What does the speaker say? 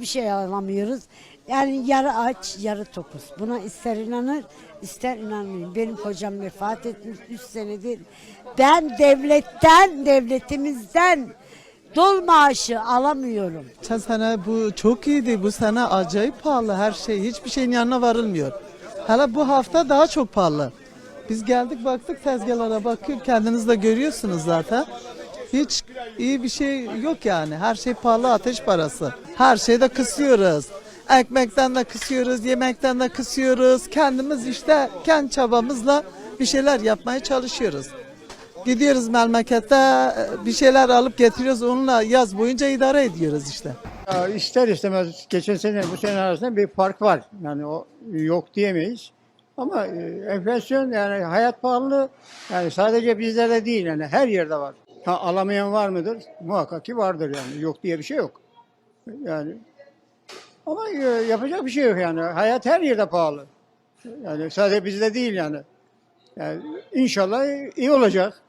Bir şey alamıyoruz. Yani yarı aç, yarı tokuz. Buna ister inanır, ister inanmayın. Benim kocam vefat etmiş 3 senedir. Ben devletten, devletimizden dol maaşı alamıyorum. Geçen bu çok iyiydi. Bu sene acayip pahalı her şey. Hiçbir şeyin yanına varılmıyor. Hele bu hafta daha çok pahalı. Biz geldik baktık tezgahlara bakıyor. Kendiniz de görüyorsunuz zaten. Hiç iyi bir şey yok yani. Her şey pahalı ateş parası. Her şeyde kısıyoruz. Ekmekten de kısıyoruz, yemekten de kısıyoruz. Kendimiz işte kendi çabamızla bir şeyler yapmaya çalışıyoruz. Gidiyoruz memlekette bir şeyler alıp getiriyoruz. Onunla yaz boyunca idare ediyoruz işte. Ya ister istemez geçen sene bu sene arasında bir fark var. Yani o yok diyemeyiz. Ama e, enflasyon yani hayat pahalı yani sadece bizlerde değil yani her yerde var. Ha, alamayan var mıdır? Muhakkak ki vardır yani. Yok diye bir şey yok. Yani ama e, yapacak bir şey yok yani. Hayat her yerde pahalı. Yani sadece bizde değil yani. Yani inşallah iyi olacak.